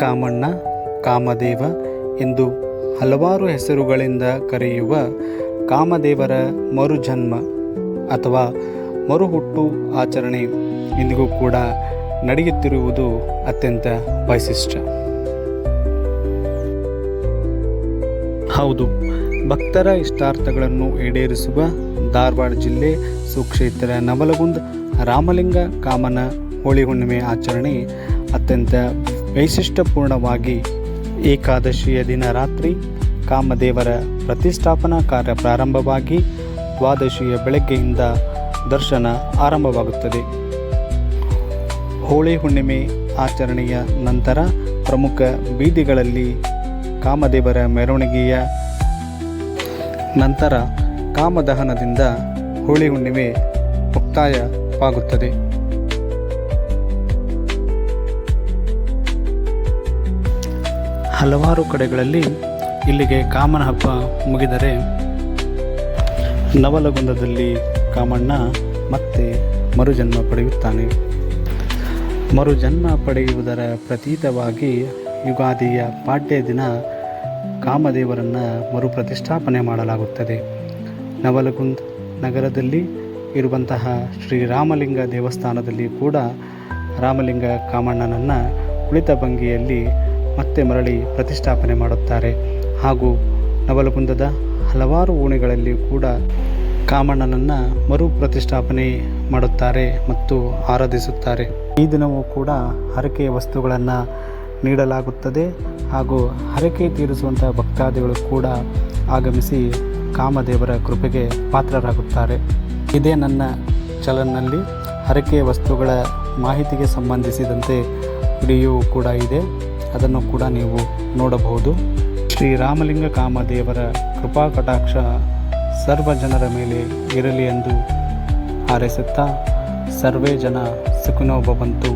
ಕಾಮಣ್ಣ, ಕಾಮದೇವ ಎಂದು ಹಲವಾರು ಹೆಸರುಗಳಿಂದ ಕರೆಯುವ ಕಾಮದೇವರ ಮರುಜನ್ಮ ಅಥವಾ ಮರುಹುಟ್ಟು ಆಚರಣೆ ಇಂದಿಗೂ ಕೂಡ ನಡೆಯುತ್ತಿರುವುದು ಅತ್ಯಂತ ವೈಶಿಷ್ಟ್ಯ. ಹೌದು, ಭಕ್ತರ ಇಷ್ಟಾರ್ಥಗಳನ್ನು ಈಡೇರಿಸುವ ಧಾರವಾಡ ಜಿಲ್ಲೆ ಸುಕ್ಷೇತ್ರ ನವಲಗುಂದ ರಾಮಲಿಂಗ ಕಾಮನ ಹೋಳಿ ಹುಣ್ಣಿಮೆ ಆಚರಣೆ ಅತ್ಯಂತ ವೈಶಿಷ್ಟ್ಯಪೂರ್ಣವಾಗಿ ಏಕಾದಶಿಯ ದಿನ ರಾತ್ರಿ ಕಾಮದೇವರ ಪ್ರತಿಷ್ಠಾಪನಾ ಕಾರ್ಯ ಪ್ರಾರಂಭವಾಗಿ ದ್ವಾದಶಿಯ ಬೆಳಗ್ಗೆಯಿಂದ ದರ್ಶನ ಆರಂಭವಾಗುತ್ತದೆ. ಹೋಳಿ ಹುಣ್ಣಿಮೆ ಆಚರಣೆಯ ನಂತರ ಪ್ರಮುಖ ಬೀದಿಗಳಲ್ಲಿ ಕಾಮದೇವರ ಮೆರವಣಿಗೆಯ ನಂತರ ಕಾಮದಹನದಿಂದ ಹೋಳಿ ಹುಣ್ಣಿಮೆ ಮುಕ್ತಾಯವಾಗುತ್ತದೆ. ಹಲವಾರು ಕಡೆಗಳಲ್ಲಿ ಇಲ್ಲಿಗೆ ಕಾಮನ ಹಬ್ಬ ಮುಗಿದರೆ ನವಲಗುಂದದಲ್ಲಿ ಕಾಮಣ್ಣ ಮತ್ತೆ ಮರುಜನ್ಮ ಪಡೆಯುತ್ತಾನೆ. ಮರುಜನ್ಮ ಪಡೆಯುವುದರ ಪ್ರತೀತವಾಗಿ ಯುಗಾದಿಯ ಪಾಡ್ಯ ದಿನ ಕಾಮದೇವರನ್ನು ಮರುಪ್ರತಿಷ್ಠಾಪನೆ ಮಾಡಲಾಗುತ್ತದೆ. ನವಲಗುಂದ್ ನಗರದಲ್ಲಿ ಇರುವಂತಹ ಶ್ರೀರಾಮಲಿಂಗ ದೇವಸ್ಥಾನದಲ್ಲಿ ಕೂಡ ರಾಮಲಿಂಗ ಕಾಮಣ್ಣನನ್ನು ಕುಳಿತ ಭಂಗಿಯಲ್ಲಿ ಮತ್ತೆ ಮರಳಿ ಪ್ರತಿಷ್ಠಾಪನೆ ಮಾಡುತ್ತಾರೆ. ಹಾಗೂ ನವಲಗುಂದದ ಹಲವಾರು ಓಣಿಗಳಲ್ಲಿ ಕೂಡ ಕಾಮಣ್ಣನನ್ನು ಮರು ಪ್ರತಿಷ್ಠಾಪನೆ ಮಾಡುತ್ತಾರೆ ಮತ್ತು ಆರಾಧಿಸುತ್ತಾರೆ. ಈ ದಿನವೂ ಕೂಡ ಹರಕೆಯ ವಸ್ತುಗಳನ್ನು ನೀಡಲಾಗುತ್ತದೆ ಹಾಗೂ ಹರಕೆ ತೀರಿಸುವಂಥ ಭಕ್ತಾದಿಗಳು ಕೂಡ ಆಗಮಿಸಿ ಕಾಮದೇವರ ಕೃಪೆಗೆ ಪಾತ್ರರಾಗುತ್ತಾರೆ. ಇದೇ ನನ್ನ ಚಲನ್ನಲ್ಲಿ ಹರಕೆಯ ವಸ್ತುಗಳ ಮಾಹಿತಿಗೆ ಸಂಬಂಧಿಸಿದಂತೆ ವಿಡಿಯೋ ಕೂಡ ಇದೆ. ಅದನ್ನು ಕೂಡ ನೀವು ನೋಡಬಹುದು. ಶ್ರೀರಾಮಲಿಂಗ ಕಾಮದೇವರ ಕೃಪಾ ಕಟಾಕ್ಷ ಸರ್ವ ಜನರ ಮೇಲೆ ಇರಲಿ ಎಂದು ಹಾರೈಸುತ್ತಾ ಸರ್ವೇ ಜನ ಸುಖಿನೋ ಭವಂತು